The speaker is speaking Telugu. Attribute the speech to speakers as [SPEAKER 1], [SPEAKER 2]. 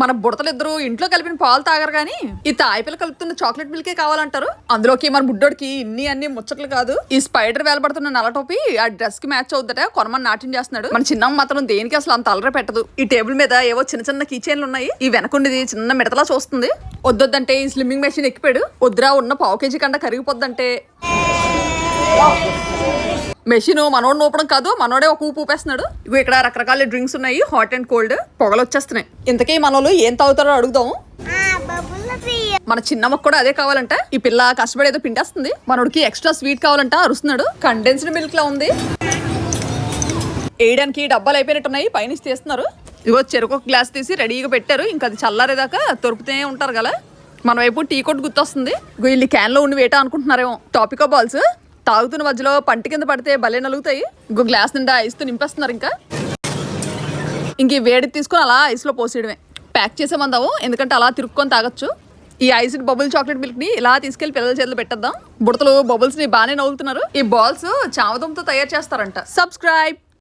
[SPEAKER 1] మన బుడతలిద్దరూ ఇంట్లో కలిపిన పాలు తాగరు కానీ ఈ తాయిపిల్ల కలుపుతున్న చాక్లెట్ మిల్కే కావాలంటారు. అందులోకి మన బుడ్డోడికి ఇన్ని అన్ని ముచ్చట్లు కాదు. ఈ స్పైడర్ వేలబడుతున్న నల్ల టోపీ ఆ డ్రెస్కి మ్యాచ్ అవుద్దట కొనమని నాట్యం చేస్తున్నాడు. మన చిన్నమ్మ మాత్రం దేనికి అసలు అంత అలర పెట్టదు. ఈ టేబుల్ మీద ఏవో చిన్న చిన్న కీచైన్లు ఉన్నాయి. ఈ వెనకుండిది చిన్న మిడతలా చూస్తుంది. వద్దొద్దంటే ఈ స్లిమ్మింగ్ మెషిన్ ఎక్కిపోయాడు. వద్దురా ఉన్న పావు కేజీ కన్నా కరిగిపోద్దంటే మెషిన్ మనోడు నూపడం కాదు మనోడే ఒక ఊపు ఊపేస్తున్నాడు. ఇగో ఇక్కడ రకరకాల డ్రింక్స్ ఉన్నాయి హాట్ అండ్ కోల్డ్ పొగలు వచ్చేస్తున్నాయి ఇంతకీ మనోళ్ళు ఏం తాగుతారో అడుగుదాం మన చిన్నమ్మకు కూడా అదే కావాలంట. ఈ పిల్ల కష్టపడి ఏదో పిండేస్తుంది. మనోడికి ఎక్స్ట్రా స్వీట్ కావాలంట అరుస్తున్నాడు. కండెన్స్డ్ మిల్క్ లా ఉంది. వేయడానికి డబ్బాలు అయిపోయినట్టున్నాయి పైన తీస్తున్నారు. ఇగో చెరుకు ఒక గ్లాస్ తీసి రెడీగా పెట్టారు. ఇంకా అది చల్లారేదాకా తొరుపుతూనే ఉంటారు కదా మన వైపు టీ కొట్టు గుర్తొస్తుంది. వీళ్ళు క్యాన్లో ఉండి వేట అనుకుంటున్నారేమో. టాపికో బాల్స్ తాగుతున్న మధ్యలో పంటి కింద పడితే భలే నలుగుతాయి. ఇంకో గ్లాస్ నిండా ఐస్తో నింపేస్తున్నారు ఇంకా. ఇంక ఈ వేడి తీసుకొని అలా ఐస్లో పోసేయడమే. ప్యాక్ చేసేమందాము ఎందుకంటే అలా తిరుక్కొని తాగొచ్చు. ఈ ఐస్ బబుల్ చాక్లెట్ మిల్క్ని ఇలా తీసుకెళ్ళి పిల్లల చేతులు పెట్టేద్దాం. బుడతలు బబుల్స్ని బాగానే నవ్వులుతున్నారు. ఈ బాల్స్ చామదంతో తయారు చేస్తారంట. సబ్స్క్రైబ్!